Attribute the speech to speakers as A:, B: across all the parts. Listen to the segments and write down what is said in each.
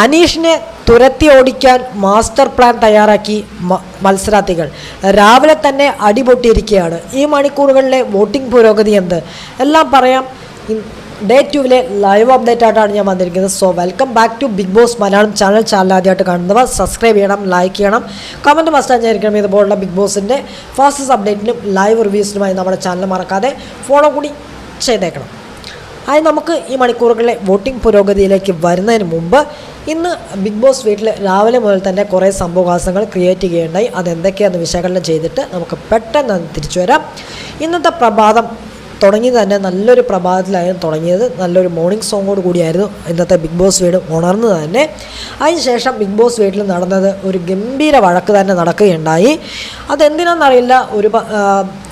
A: അനീഷിനെ തുരത്തി ഓടിക്കാൻ master plan തയ്യാറാക്കി മത്സരാർത്ഥികൾ. രാവിലെ തന്നെ അടിപൊട്ടിയിരിക്കുകയാണ്. ഈ മണിക്കൂറുകളിലെ വോട്ടിംഗ് പുരോഗതി എന്ത്? എല്ലാം പറയാം. ഡേ ടുവിലെ ലൈവ് അപ്ഡേറ്റ് ആയിട്ടാണ് ഞാൻ വന്നിരിക്കുന്നത്. So welcome back to Bigg Boss Malayalam channel channel ആദ്യമായിട്ട് കാണുന്നവർ സബ്സ്ക്രൈബ് ചെയ്യണം ലൈക്ക് ചെയ്യണം. കമന്റ് മസ്റ്റാൻ ചെയ്യണം ഇതുപോലുള്ള ബിഗ് ബോസിന്റെ ഫാസ്റ്റസ് അപ്ഡേറ്റിനും ലൈവ് റിവ്യൂസിനുമായി നമ്മുടെ ചാനൽ മറക്കാതെ ഫോളോ കൂടി ചെയ്തേക്കണം. ആയി നമുക്ക് ഈ മണിക്കൂറുകളിലെ വോട്ടിംഗ് പുരോഗതിയിലേക്ക് വരുന്നതിന് മുമ്പ് ഇന്ന് ബിഗ് ബോസ് വീട്ടിൽ രാവിലെ മുതൽ തന്നെ കുറേ സംഭവവാസങ്ങൾ ക്രിയേറ്റ് ചെയ്യേണ്ടായി അതെന്തൊക്കെയാണെന്ന് വിശകലനം ചെയ്തിട്ട് നമുക്ക് പെട്ടെന്ന് തിരിച്ചു വരാം. ഇന്നത്തെ പ്രഭാതം തുടങ്ങി തന്നെ നല്ലൊരു പ്രഭാതത്തിലായിരുന്നു തുടങ്ങിയത്. നല്ലൊരു മോർണിംഗ് സോങ്ങോട് കൂടിയായിരുന്നു ഇന്നത്തെ ബിഗ് ബോസ് വീട് ഉണർന്നു തന്നെ. അതിനുശേഷം ബിഗ് ബോസ് വീട്ടിൽ നടന്നത് ഒരു ഗംഭീര വഴക്ക് തന്നെ നടക്കുകയുണ്ടായി. അതെന്തിനാണെന്നറിയില്ല. ഒരു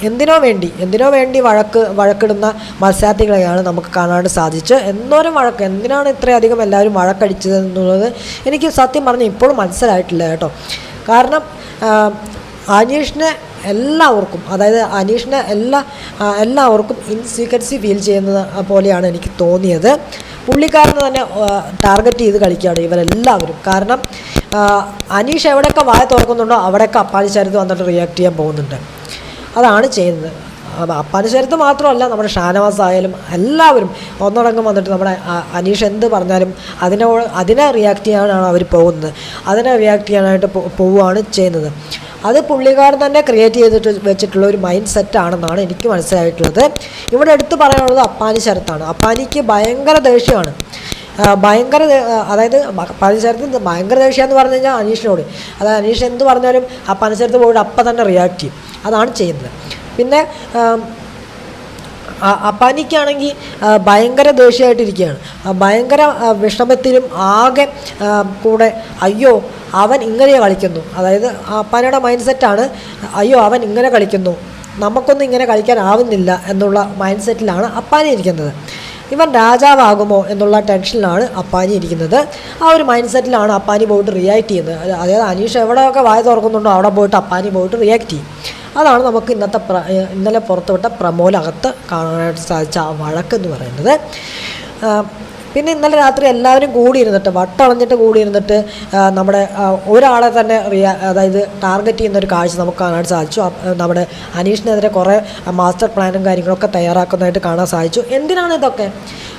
A: എന്തിനോ വേണ്ടി എന്തിനോ വേണ്ടി വഴക്ക് വഴക്കിടുന്ന മത്സരാർത്ഥികളെയാണ് നമുക്ക് കാണാൻ സാധിച്ചത്. എന്തോരം വഴക്ക് എന്തിനാണ് ഇത്രയധികം എല്ലാവരും വഴക്കടിച്ചത് എന്നുള്ളത് എനിക്ക് സത്യം പറഞ്ഞാൽ ഇപ്പോഴും മനസ്സിലായിട്ടില്ല കേട്ടോ. കാരണം അനീഷിനെ എല്ലാവർക്കും അതായത് അനീഷിനെ എല്ലാ എല്ലാവർക്കും ഇൻസീക്വൻസി ഫീൽ ചെയ്യുന്നത് പോലെയാണ് എനിക്ക് തോന്നിയത്. പുള്ളിക്കാരന് തന്നെ ടാർഗറ്റ് ചെയ്ത് കളിക്കുകയാണ് ഇവരെല്ലാവരും. കാരണം അനീഷ് എവിടെയൊക്കെ വായ തുറക്കുന്നുണ്ടോ അവിടെയൊക്കെ അപ്പാനി ശരത് വന്നിട്ട് റിയാക്ട് ചെയ്യാൻ പോകുന്നുണ്ട്. അതാണ് ചെയ്യുന്നത്. അപ്പാനി മാത്രമല്ല നമ്മുടെ ഷാനവാസ് ആയാലും എല്ലാവരും ഒന്നടങ്കം വന്നിട്ട് നമ്മുടെ അനീഷ് എന്ത് പറഞ്ഞാലും അതിനെ അതിനെ റിയാക്ട് ചെയ്യാനാണ് അവർ പോകുന്നത്. അതിനെ റിയാക്ട് ചെയ്യാനായിട്ട് പോവുകയാണ് ചെയ്യുന്നത്. അത് പുള്ളിക്കാരൻ തന്നെ ക്രിയേറ്റ് ചെയ്തിട്ട് വെച്ചിട്ടുള്ള ഒരു മൈൻഡ് സെറ്റ് ആണെന്നാണ് എനിക്ക് മനസ്സിലായിട്ടുള്ളത്. ഇവിടെ എടുത്തു പറയാനുള്ളത് അപ്പാനി ശരത്താണ്. അപ്പാനിക്ക് ഭയങ്കര ദേഷ്യമാണ്. ഭയങ്കര അതായത് പനിശരത്ത് ഭയങ്കര ദേഷ്യമെന്ന് പറഞ്ഞു കഴിഞ്ഞാൽ അനീഷിനോട്. അതായത് അനീഷ് എന്ത് പറഞ്ഞാലും ആ പനിശരത്ത് പോയിട്ട് അപ്പം തന്നെ റിയാക്ട് ചെയ്യും. അതാണ് ചെയ്യുന്നത്. പിന്നെ അപ്പാനിക്കാണെങ്കിൽ ഭയങ്കര ദേഷ്യമായിട്ടിരിക്കുകയാണ്. ഭയങ്കര വിഷമത്തിലും ആകെ കൂടെ അയ്യോ അവൻ ഇങ്ങനെ കളിക്കുന്നു. അതായത് അപ്പാനയുടെ മൈൻഡ് സെറ്റാണ് അയ്യോ അവൻ ഇങ്ങനെ കളിക്കുന്നു. നമുക്കൊന്നും ഇങ്ങനെ കളിക്കാനാവുന്നില്ല എന്നുള്ള മൈൻഡ് സെറ്റിലാണ് അപ്പാനി ഇരിക്കുന്നത്. ഇവൻ രാജാവാകുമോ എന്നുള്ള ടെൻഷനിലാണ് അപ്പാനി ഇരിക്കുന്നത്. ആ ഒരു മൈൻഡ് സെറ്റിലാണ് അപ്പാനി പോയിട്ട് റിയാക്ട് ചെയ്യുന്നത്. അതായത് അനീഷ് എവിടെയൊക്കെ വായ തുറക്കുന്നുണ്ടോ അവിടെ പോയിട്ട് അപ്പാനി പോയിട്ട് റിയാക്ട് ചെയ്യും. അതാണ് നമുക്ക് ഇന്നത്തെ ഇന്നലെ പുറത്തുവിട്ട പ്രമോലകത്ത് കാണാനായിട്ട് സാധിച്ച ആ വഴക്കെന്ന് പറയുന്നത്. പിന്നെ ഇന്നലെ രാത്രി എല്ലാവരും കൂടിയിരുന്നിട്ട് വട്ടളഞ്ഞിട്ട് കൂടിയിരുന്നിട്ട് ഇരുന്നിട്ട് നമ്മുടെ ഒരാളെ തന്നെ റിയാ അതായത് ടാർഗറ്റ് ചെയ്യുന്ന ഒരു കാഴ്ച നമുക്ക് കാണാൻ സാധിച്ചു. നമ്മുടെ അനീഷിനെതിരെ കുറേ മാസ്റ്റർ പ്ലാനും കാര്യങ്ങളൊക്കെ തയ്യാറാക്കുന്നതായിട്ട് കാണാൻ സാധിച്ചു. എന്തിനാണ് ഇതൊക്കെ?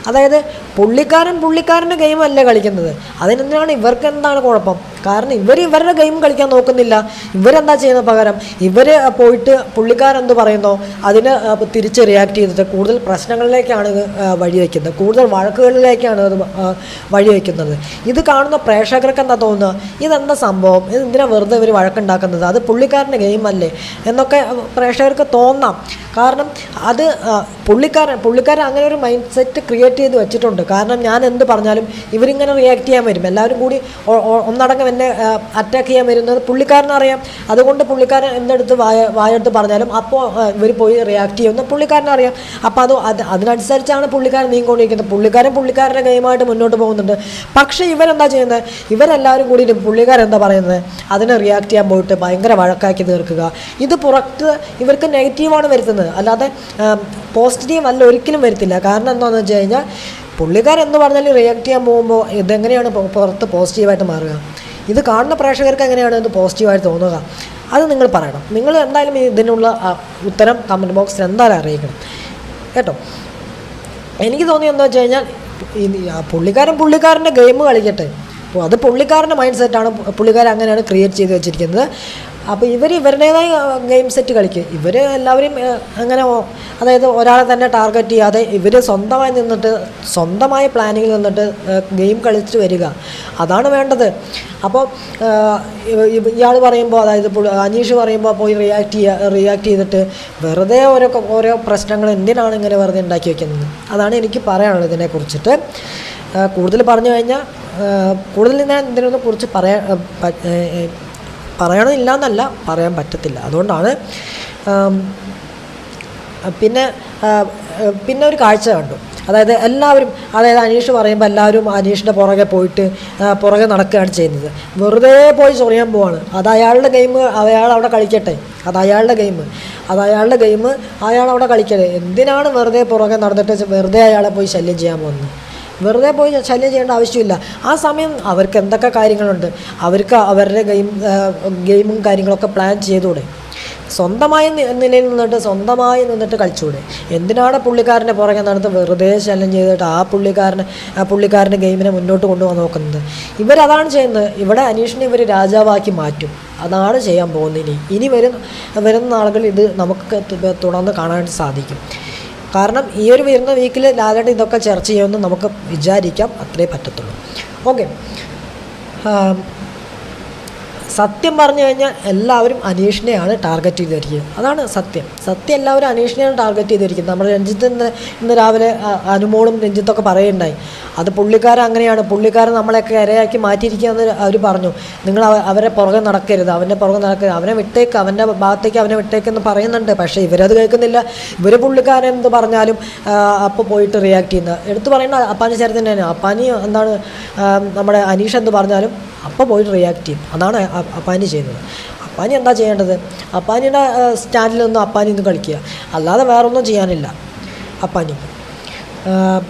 A: അതായത് പുള്ളിക്കാരൻ പുള്ളിക്കാരന്റെ ഗെയിമല്ല കളിക്കുന്നത്. അതിനെന്തിനാണ് ഇവർക്ക് എന്താണ് കുഴപ്പം? കാരണം ഇവർ ഇവരുടെ ഗെയിം കളിക്കാൻ നോക്കുന്നില്ല. ഇവരെന്താ ചെയ്യുന്ന പകരം? ഇവർ പോയിട്ട് പുള്ളിക്കാരെന്ത് പറയുന്നോ അതിന് തിരിച്ച് റിയാക്ട് ചെയ്തിട്ട് കൂടുതൽ പ്രശ്നങ്ങളിലേക്കാണ് ആ, വഴിവെക്കുന്നത് കൂടുതൽ വഴക്കുകളിലേക്കാണ് അത് വഴി വഴിവെക്കുന്നത് ഇത് കാണുന്ന പ്രേക്ഷകർക്ക് എന്താ തോന്നുന്നത്? ഇതെന്താ സംഭവം? ഇത് എന്തിനാ വെറുതെ ഇവർ വഴക്കുണ്ടാക്കുന്നത്? അത് പുള്ളിക്കാരന്റെ ഗെയിം അല്ലേ? എന്നൊക്കെ പ്രേക്ഷകർക്ക് തോന്നാം. കാരണം അത് പുള്ളിക്കാരൻ പുള്ളിക്കാരൻ അങ്ങനെ ഒരു മൈൻഡ് സെറ്റ് ക്രിയേറ്റ് ചെയ്ത് വെച്ചിട്ടുണ്ട്. കാരണം ഞാൻ എന്ത് പറഞ്ഞാലും ഇവരിങ്ങനെ റിയാക്ട് ചെയ്യാൻ വരും. എല്ലാവരും കൂടി ഒന്നടങ്കം എന്നെ അറ്റാക്ക് ചെയ്യാൻ വരുന്നത് പുള്ളിക്കാരനറിയാം. അതുകൊണ്ട് പുള്ളിക്കാരൻ എന്തെടുത്ത് വായ വായെടുത്ത് പറഞ്ഞാലും അപ്പോൾ ഇവർ പോയി റിയാക്ട് ചെയ്യുന്ന പുള്ളിക്കാരനറിയാം. അപ്പോൾ അത് അത് അതിനനുസരിച്ചാണ് പുള്ളിക്കാരൻ നീങ്ങിക്കൊണ്ടിരിക്കുന്നത്. പുള്ളിക്കാരൻ പുള്ളിക്കാരന്റെ ഗെയിമായിട്ട് മുന്നോട്ട് പോകുന്നുണ്ട്. പക്ഷേ ഇവരെന്താ ചെയ്യുന്നത്? ഇവരെല്ലാവരും കൂടി പുള്ളിക്കാരൻ എന്താ പറയുന്നത്? അതിനെ റിയാക്ട് ചെയ്യാൻ പോയിട്ട് ഭയങ്കര വഴക്കാക്കി തീർക്കുക. ഇത് പുറത്ത് ഇവർക്ക് നെഗറ്റീവാണ് വരുത്തുന്നത്. അല്ലാതെ പോസിറ്റീവ് അല്ല ഒരിക്കലും വരുത്തില്ല. കാരണം എന്താണെന്ന് വെച്ച് കഴിഞ്ഞാൽ പുള്ളിക്കാരൻ എന്ന് പറഞ്ഞാൽ റിയാക്ട് ചെയ്യാൻ പോകുമ്പോൾ ഇതെങ്ങനെയാണ് പുറത്ത് പോസിറ്റീവായിട്ട് മാറുക? ഇത് കാണുന്ന പ്രേക്ഷകർക്ക് എങ്ങനെയാണ് ഇത് പോസിറ്റീവായിട്ട് തോന്നുക? അത് നിങ്ങൾ പറയണം. നിങ്ങൾ എന്തായാലും ഇതിനുള്ള ഉത്തരം കമന്റ് ബോക്സിൽ എന്തായാലും അറിയിക്കണം. കേട്ടോ? എനിക്ക് തോന്നി എന്താ വെച്ച് കഴിഞ്ഞാൽ പുള്ളിക്കാരൻ പുള്ളിക്കാരന്റെ ഗെയിം കളിക്കട്ടെ. അപ്പോൾ അത് പുള്ളിക്കാരന്റെ മൈൻഡ് സെറ്റാണ് പുള്ളിക്കാരൻ അങ്ങനെയാണ് ക്രിയേറ്റ് ചെയ്ത് വെച്ചിരിക്കുന്നത്. അപ്പോൾ ഇവർ ഇവരുടേതായ ഗെയിം സെറ്റ് കളിക്കും. ഇവർ എല്ലാവരും അങ്ങനെ അതായത് ഒരാളെ തന്നെ ടാർഗറ്റ് ചെയ്യാതെ ഇവർ സ്വന്തമായി നിന്നിട്ട് സ്വന്തമായ പ്ലാനിങ്ങിൽ നിന്നിട്ട് ഗെയിം കളിച്ച് വരിക. അതാണ് വേണ്ടത്. അപ്പോൾ ഇയാൾ പറയുമ്പോൾ അതായത് അനീഷ് പറയുമ്പോൾ പോയി റിയാക്ട് ചെയ്യുക റിയാക്ട് ചെയ്തിട്ട് വെറുതെ ഓരോ ഓരോ പ്രശ്നങ്ങൾ എന്തിനാണ് ഇങ്ങനെ വെറുതെ ഉണ്ടാക്കി വയ്ക്കുന്നത് അതാണ് എനിക്ക് പറയാനുള്ളത് ഇതിനെക്കുറിച്ചിട്ട് കൂടുതൽ പറഞ്ഞു കഴിഞ്ഞാൽ കൂടുതൽ ഞാൻ ഇതിനെ കുറിച്ച് പറയാൻ ആ, പ- ഏ, ഏ, പറയണമെന്നില്ല എന്നല്ല പറയാൻ പറ്റത്തില്ല. അതുകൊണ്ടാണ് പിന്നെ പിന്നെ ഒരു കാഴ്ച കണ്ടു. അതായത് എല്ലാവരും അതായത് അനീഷ് പറയുമ്പോൾ എല്ലാവരും അനീഷിന്റെ പുറകെ പോയിട്ട് പുറകെ നടക്കുകയാണ് ചെയ്യുന്നത്. വെറുതെ പോയി ചൊറിയാൻ പോവാണ്. അത് അയാളുടെ ഗെയിം അയാൾ അവിടെ കളിക്കട്ടെ. അത് അയാളുടെ ഗെയിം അത് അയാളുടെ ഗെയിം അയാൾ അവിടെ കളിക്കട്ടെ. എന്തിനാണ് വെറുതെ പുറകെ നടന്നിട്ട് വെറുതെ അയാളെ പോയി ശല്യം ചെയ്യാൻ പോകുന്നത്? വെറുതെ പോയി ശല്യം ചെയ്യേണ്ട ആവശ്യമില്ല. ആ സമയം അവർക്ക് എന്തൊക്കെ കാര്യങ്ങളുണ്ട്? അവർക്ക് അവരുടെ ഗെയിം ഗെയിമും കാര്യങ്ങളൊക്കെ പ്ലാൻ ചെയ്തുകൂടെ? സ്വന്തമായി നിലയിൽ നിന്നിട്ട് സ്വന്തമായി നിന്നിട്ട് കളിച്ചുകൂടെ? എന്തിനാണ് പുള്ളിക്കാരന്റെ പുറകെ നടന്ന് വെറുതെ ശല്യം ചെയ്തിട്ട് ആ പുള്ളിക്കാരനെ ആ പുള്ളിക്കാരന്റെ ഗെയിമിനെ മുന്നോട്ട് കൊണ്ടുപോകാൻ നോക്കുന്നത്? ഇവരതാണ് ചെയ്യുന്നത്. ഇവിടെ അനീഷിനെ ഇവർ രാജാവാക്കി മാറ്റും. അതാണ് ചെയ്യാൻ പോകുന്നത് ഇനി. ഇനി വരുന്ന വരുന്ന നാളുകളിൽ ഇത് നമുക്ക് തുടർന്ന് കാണാൻ സാധിക്കും. കാരണം ഈ ഒരു വരുന്ന വീക്കിൽ ലാലേട്ടൻ ഇതൊക്കെ ചർച്ച ചെയ്യുമെന്ന് നമുക്ക് വിചാരിക്കാം. അത്രേ പറ്റത്തുള്ളൂ. ഓക്കെ സത്യം പറഞ്ഞു കഴിഞ്ഞാൽ എല്ലാവരും അനീഷിനെയാണ് ടാർഗറ്റ് ചെയ്തിരിക്കുന്നത്. അതാണ് സത്യം. സത്യം എല്ലാവരും അനീഷിനെയാണ് ടാർഗറ്റ് ചെയ്തിരിക്കുന്നത്. നമ്മൾ രഞ്ജിത്ത് ഇന്ന് ഇന്ന് രാവിലെ അനുമോളും രഞ്ജിത്തൊക്കെ പറയുണ്ടായി അത് പുള്ളിക്കാരൻ അങ്ങനെയാണ്. പുള്ളിക്കാരൻ നമ്മളെയൊക്കെ ഇരയാക്കി മാറ്റിയിരിക്കുകയെന്ന് അവർ പറഞ്ഞു. നിങ്ങൾ അവരെ പുറകെ നടക്കരുത്. അവന്റെ പുറകെ നടക്കരുത്. അവനെ വിട്ടേക്ക് അവന്റെ ഭാഗത്തേക്ക് അവനെ വിട്ടേക്കെന്ന് പറയുന്നുണ്ട്. പക്ഷേ ഇവരത് കേൾക്കുന്നില്ല. ഇവർ പുള്ളിക്കാരൻ എന്ത് പറഞ്ഞാലും അപ്പോൾ പോയിട്ട് റിയാക്ട് ചെയ്യുന്നത് എടുത്തു പറയുന്ന അപ്പാനി ചേർത്തന്നെയാണ് അപ്പാനി എന്താണ് നമ്മുടെ അനീഷ് എന്ത് പറഞ്ഞാലും അപ്പോൾ പോയിട്ട് റിയാക്ട് ചെയ്യും. അതാണ് അപ്പാനി ചെയ്യുന്നത്. അപ്പാനി എന്താ ചെയ്യേണ്ടത്? അപ്പാനിയുടെ സ്റ്റാൻഡിൽ നിന്ന് അപ്പാനി നിന്ന് കളിക്കുക. അല്ലാതെ വേറൊന്നും ചെയ്യാനില്ല. അപ്പാനിക്ക് ആ,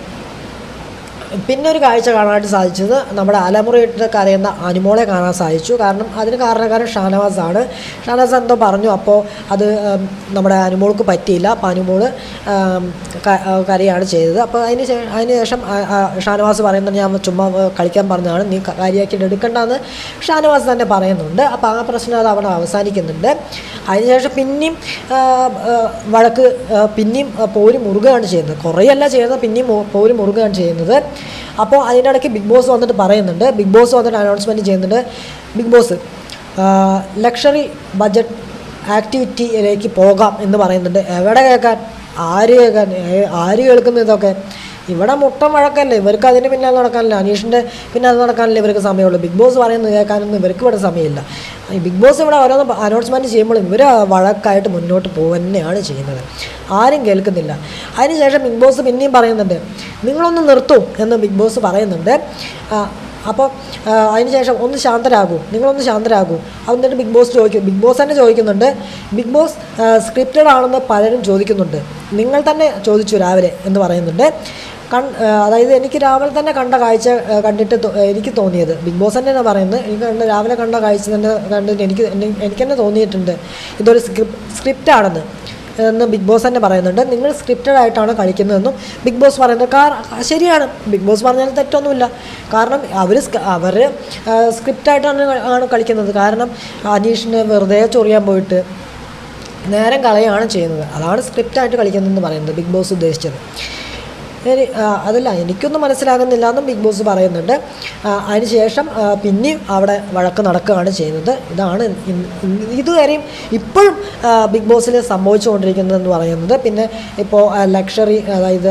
A: പിന്നെ ഒരു കാഴ്ച കാണാനായിട്ട് സാധിച്ചത് നമ്മുടെ അലമുറയിട്ട് കരയുന്ന അനുമോളെ കാണാൻ സാധിച്ചു. കാരണം അതിന് കാരണക്കാരൻ ഷാനവാസ് ആണ് ഷാനവാസ് എന്തോ പറഞ്ഞു അപ്പോൾ അത് നമ്മുടെ അനുമോൾക്ക് പറ്റിയില്ല. അപ്പോൾ ആ, കരയാണ് ചെയ്തത്. അപ്പോൾ അതിന് അതിനുശേഷം ഷാനവാസ് പറയുന്നത് ഞാൻ ചുമ്മാ കളിക്കാൻ പറഞ്ഞതാണ്. നീ കാര്യമാക്കിയിട്ട് എടുക്കണ്ടെന്ന് ഷാനവാസ് തന്നെ പറയുന്നുണ്ട്. അപ്പോൾ ആ പ്രശ്നം അത് അവിടെ അവസാനിക്കുന്നുണ്ട്. അതിനുശേഷം പിന്നെയും വഴക്ക് പിന്നെയും പോര് മുറുകയാണ് ചെയ്യുന്നത്. കുറേയല്ല ചെയ്യുന്നത് പിന്നെയും പോര് മുറുകയാണ് ചെയ്യുന്നത്. അപ്പോൾ അതിന്റെ ഇടയ്ക്ക് ബിഗ് ബോസ് വന്നിട്ട് പറയുന്നുണ്ട്. ബിഗ് ബോസ് വന്നിട്ട് അനൗൺസ്മെന്റ് ചെയ്യുന്നുണ്ട്. ബിഗ് ബോസ് ലക്ഷറി ബജറ്റ് ആക്ടിവിറ്റിയിലേക്ക് പോകാം എന്ന് പറയുന്നുണ്ട്. എവിടെ കേൾക്കാൻ? ആര് കേൾക്കാൻ? ആര് കേൾക്കുന്ന ഇതൊക്കെ? ഇവിടെ മുട്ടം വഴക്കല്ലേ? ഇവർക്ക് അതിന് പിന്നാലെ നടക്കാനില്ല. അനീഷിന്റെ പിന്നാലെ നടക്കാനല്ലേ ഇവർക്ക് സമയമുള്ളൂ. ബിഗ് ബോസ് പറയുന്നത് കേൾക്കാനൊന്നും ഇവർക്ക് ഇവിടെ സമയമില്ല. ഈ ബിഗ് ബോസ് ഇവിടെ ഓരോന്ന് അനൗൺസ്മെന്റ് ചെയ്യുമ്പോൾ ഇവർ വഴക്കായിട്ട് മുന്നോട്ട് പോകുക തന്നെയാണ് ചെയ്യുന്നത്. ആരും കേൾക്കുന്നില്ല. അതിനുശേഷം ബിഗ് ബോസ് പിന്നെയും പറയുന്നുണ്ട് നിങ്ങളൊന്ന് നിർത്തൂ എന്ന് ബിഗ് ബോസ് പറയുന്നുണ്ട്. അപ്പോൾ അതിനുശേഷം ഒന്ന് ശാന്തരാകൂ നിങ്ങളൊന്ന് ശാന്തരാകൂ എന്നിട്ട് ബിഗ് ബോസ് ചോദിക്കും. ബിഗ് ബോസ് തന്നെ ചോദിക്കുന്നുണ്ട്. ബിഗ് ബോസ് സ്ക്രിപ്റ്റഡ് ആണെന്ന് പലരും ചോദിക്കുന്നുണ്ട്. നിങ്ങൾ തന്നെ ചോദിച്ചു രാവിലെ എന്ന് പറയുന്നുണ്ട്. അതായത് എനിക്ക് രാവിലെ തന്നെ കണ്ട കാഴ്ച കണ്ടിട്ട് എനിക്ക് തോന്നിയത്. ബിഗ് ബോസ് തന്നെയാണ് പറയുന്നത്. എനിക്ക് കണ്ട രാവിലെ കണ്ട കാഴ്ച തന്നെ കണ്ടിട്ട് എനിക്ക് എനിക്ക് തന്നെ തോന്നിയിട്ടുണ്ട്. ഇതൊരു സ്ക്രിപ്റ്റ് സ്ക്രിപ്റ്റാണെന്ന് എന്ന് ബിഗ് ബോസ് തന്നെ പറയുന്നുണ്ട്. നിങ്ങൾ സ്ക്രിപ്റ്റഡ് ആയിട്ടാണ് കളിക്കുന്നതെന്നും ബിഗ് ബോസ് പറയുന്നത്. കാരണം ശരിയാണ്. ബിഗ് ബോസ് പറഞ്ഞാൽ തെറ്റൊന്നുമില്ല. കാരണം അവർ അവർ സ്ക്രിപ്റ്റായിട്ടാണ് ആണ് കളിക്കുന്നത്. കാരണം അനീഷിന് വെറുതെ ചൊറിയാൻ പോയിട്ട് നേരം കളയാണ് ചെയ്യുന്നത്. അതാണ് സ്ക്രിപ്റ്റായിട്ട് കളിക്കുന്നതെന്ന് പറയുന്നത് ബിഗ് ബോസ് ഉദ്ദേശിച്ചത്. അതല്ല എനിക്കൊന്നും മനസ്സിലാകുന്നില്ല എന്നും ബിഗ് ബോസ് പറയുന്നുണ്ട്. അതിനുശേഷം ആ, പിന്നെയും അവിടെ വഴക്ക് നടക്കുകയാണ് ചെയ്യുന്നത്. ഇതാണ് ഇതുവരെയും ഇപ്പോഴും ബിഗ് ബോസിൽ സംഭവിച്ചുകൊണ്ടിരിക്കുന്നതെന്ന് പറയുന്നത്. പിന്നെ ഇപ്പോൾ ലക്ഷറി അതായത്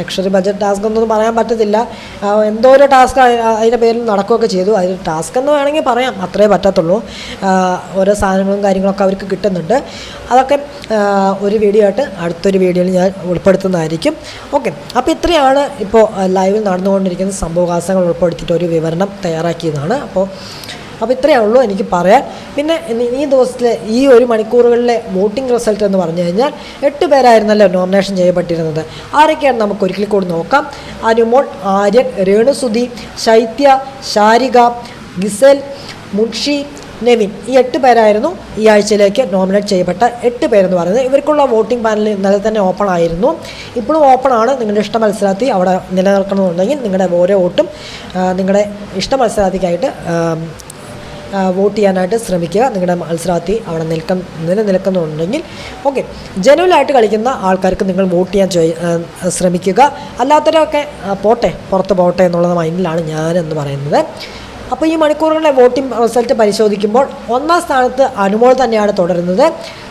A: ലക്ഷറി ബജറ്റ് ടാസ്ക് എന്നൊന്നും പറയാൻ പറ്റത്തില്ല. എന്തോ ഒരു ടാസ്ക് അതിന്റെ പേരിൽ നടക്കുകയൊക്കെ ചെയ്തു. അതിൽ ടാസ്ക് എന്ന് വേണമെങ്കിൽ പറയാം അത്രേ പറ്റത്തുള്ളൂ. ഓരോ സാധനങ്ങളും കാര്യങ്ങളൊക്കെ അവർക്ക് കിട്ടുന്നുണ്ട്. അതൊക്കെ ഒരു വീഡിയോ ആയിട്ട് അടുത്തൊരു വീഡിയോയിൽ ഞാൻ ഉൾപ്പെടുത്തുന്നതായിരിക്കും. ഓക്കെ അപ്പോൾ ഇത്രയാണ് ഇപ്പോൾ ലൈവിൽ നടന്നുകൊണ്ടിരിക്കുന്ന സംഭവകാസങ്ങൾ ഉൾപ്പെടുത്തിയിട്ട് ഒരു വിവരണം തയ്യാറാക്കിയതാണ്. അപ്പോൾ അപ്പോൾ ഇത്രയേ ഉള്ളൂ എനിക്ക് പറയാൻ. പിന്നെ ഈ ദിവസത്തിലെ ഈ ഒരു മണിക്കൂറുകളിലെ വോട്ടിംഗ് റിസൾട്ട് എന്ന് പറഞ്ഞു കഴിഞ്ഞാൽ എട്ട് പേരായിരുന്നല്ലോ നോമിനേഷൻ ചെയ്യപ്പെട്ടിരുന്നത്. ആരൊക്കെയാണ് നമുക്ക് ഒരിക്കൽ കൂടി നോക്കാം. അനുമോൾ ആര്യൻ രേണുസുധി ശൈത്യ ശാരിക ഗിസൽ മുൻഷി നെവിൻ ഈ എട്ട് പേരായിരുന്നു ഈ ആഴ്ചയിലേക്ക് നോമിനേറ്റ് ചെയ്യപ്പെട്ട എട്ട് പേരെന്ന് പറയുന്നത്. ഇവർക്കുള്ള വോട്ടിംഗ് പാനൽ ഇന്നലെ തന്നെ ഓപ്പൺ ആയിരുന്നു. ഇപ്പോഴും ഓപ്പൺ ആണ്. നിങ്ങളുടെ ഇഷ്ട മത്സരാർത്ഥി അവിടെ നിലനിൽക്കണമെന്നുണ്ടെങ്കിൽ നിങ്ങളുടെ ഓരോ വോട്ടും നിങ്ങളുടെ ഇഷ്ട മത്സരാർത്ഥിക്കായിട്ട് വോട്ട് ചെയ്യാനായിട്ട് ശ്രമിക്കുക. നിങ്ങളുടെ മത്സരാർത്ഥി അവിടെ നിൽക്ക നിലനിൽക്കുന്നുണ്ടെങ്കിൽ. ഓക്കെ ജനുവലായിട്ട് കളിക്കുന്ന ആൾക്കാർക്ക് നിങ്ങൾ വോട്ട് ചെയ്യാൻ ചോയ് ശ്രമിക്കുക. അല്ലാത്തവരൊക്കെ പോട്ടെ പുറത്ത് പോട്ടെ എന്നുള്ള മൈൻഡിലാണ് ഞാനെന്ന് പറയുന്നത്. അപ്പോൾ ഈ മണിക്കൂറുകളുടെ വോട്ടിംഗ് റിസൾട്ട് പരിശോധിക്കുമ്പോൾ ഒന്നാം സ്ഥാനത്ത് അനുമോൾ തന്നെയാണ് തുടരുന്നത്.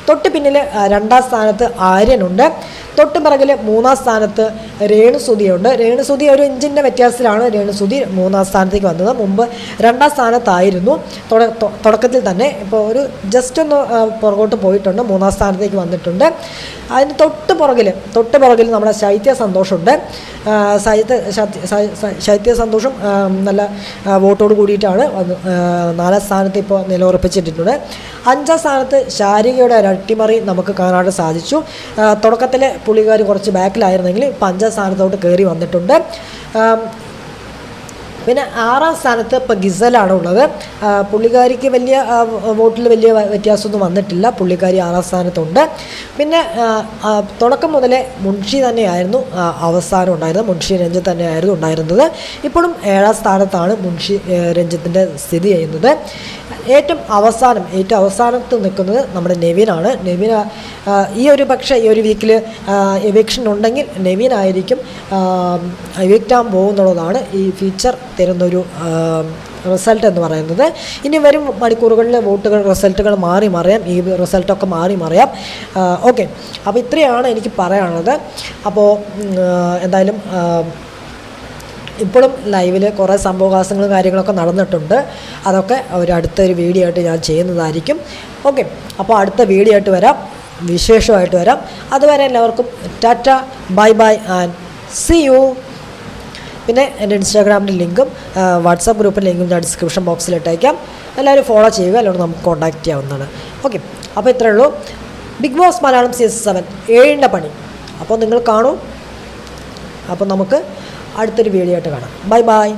A: തൊട്ട് പിന്നിൽ രണ്ടാം സ്ഥാനത്ത് ആര്യനുണ്ട്. തൊട്ട് പിറകിൽ മൂന്നാം സ്ഥാനത്ത് രേണുസുതിയുണ്ട്. രേണുസുതി ഒരു ഇഞ്ചിന്റെ വ്യത്യാസത്തിലാണ് രേണുസുതി മൂന്നാം സ്ഥാനത്തേക്ക് വന്നത്. മുമ്പ് രണ്ടാം സ്ഥാനത്തായിരുന്നു. തുടക്കത്തിൽ തന്നെ ഇപ്പോൾ ഒരു ജസ്റ്റ് ഒന്ന് പുറകോട്ട് പോയിട്ടുണ്ട്. മൂന്നാം സ്ഥാനത്തേക്ക് വന്നിട്ടുണ്ട്. അതിന് തൊട്ട് പുറകിൽ തൊട്ട് പുറകിൽ നമ്മുടെ ശൈത്യ സന്തോഷമുണ്ട്. ശൈത്യ ശൈത്യ- സന്തോഷം നല്ല വോട്ടോട് കൂടിയിട്ടാണ് നാലാം സ്ഥാനത്ത് ഇപ്പോൾ നിലയുറപ്പിച്ചിട്ടുണ്ട്. അഞ്ചാം സ്ഥാനത്ത് ശാരികയുടെ ഒരു അട്ടിമറി നമുക്ക് കാണാനായിട്ട് സാധിച്ചു. തുടക്കത്തിലെ പുള്ളിക്കാർ കുറച്ച് ബാക്കിലായിരുന്നെങ്കിൽ ഇപ്പം അഞ്ചാം സ്ഥാനത്തോട്ട് കയറി വന്നിട്ടുണ്ട്. പിന്നെ ആറാം സ്ഥാനത്ത് ഇപ്പോൾ ഗിസലാണ് ഉള്ളത് പുള്ളിക്കാരിക്ക് വലിയ വോട്ടിൽ വലിയ വ്യത്യാസമൊന്നും വന്നിട്ടില്ല. പുള്ളിക്കാരി ആറാം സ്ഥാനത്തുണ്ട്. പിന്നെ തുടക്കം മുതലേ മുൻഷി തന്നെയായിരുന്നു അവസാനം ഉണ്ടായിരുന്നത്. മുൻഷി രഞ്ജിത്ത് തന്നെയായിരുന്നു ഉണ്ടായിരുന്നത്. ഇപ്പോഴും ഏഴാം സ്ഥാനത്താണ് മുൻഷി രഞ്ജിത്തിന്റെ സ്ഥിതി ചെയ്യുന്നത്. ഏറ്റവും അവസാനം ഏറ്റവും അവസാനത്ത് നിൽക്കുന്നത് നമ്മുടെ നെവിനാണ്. ആ, ഈ ഒരു പക്ഷേ ഈ ഒരു വീക്കിൽ എവിക്ഷൻ ഉണ്ടെങ്കിൽ നെവിനായിരിക്കും എവിക്റ്റാൻ പോകുന്നുള്ളതാണ് ഈ ഫീച്ചർ തരുന്നൊരു റിസൾട്ട് എന്ന് പറയുന്നത്. ഇനി വരും മണിക്കൂറുകളിൽ വോട്ടുകൾ റിസൾട്ടുകൾ മാറി മറിയാം. ഈ റിസൾട്ടൊക്കെ മാറി മറിയാം. ഓക്കെ അപ്പോൾ ഇത്രയാണ് എനിക്ക് പറയാനുള്ളത്. അപ്പോൾ എന്തായാലും ഇപ്പോഴും ലൈവിൽ കുറേ സംഭവകാശങ്ങളും കാര്യങ്ങളൊക്കെ നടന്നിട്ടുണ്ട്. അതൊക്കെ ഒരു അടുത്തൊരു വീഡിയോ ആയിട്ട് ഞാൻ ചെയ്യുന്നതായിരിക്കും. ഓക്കെ അപ്പോൾ അടുത്ത വീഡിയോ ആയിട്ട് വരാം. വിശേഷമായിട്ട് വരാം. അതുവരെ എല്ലാവർക്കും tata bye bye and see you. പിന്നെ എന്റെ ഇൻസ്റ്റാഗ്രാമിന്റെ ലിങ്കും വാട്സാപ്പ് ഗ്രൂപ്പിന്റെ ലിങ്കും ഞാൻ ഡിസ്ക്രിപ്ഷൻ ബോക്സിൽ ഇട്ടേക്കാം. എല്ലാവരും ഫോളോ ചെയ്യുക അല്ലെങ്കിൽ നമുക്ക് കോൺടാക്റ്റ് ചെയ്യാവുന്നതാണ് ഓക്കെ അപ്പോൾ ഇത്രയേ ഉള്ളൂ. Bigg Boss Malayalam season seven ഏഴിന്റെ പണി. അപ്പോൾ നിങ്ങൾ കാണൂ. അപ്പോൾ നമുക്ക് അടുത്തൊരു വീഡിയോ ആയിട്ട് കാണാം. Bye bye.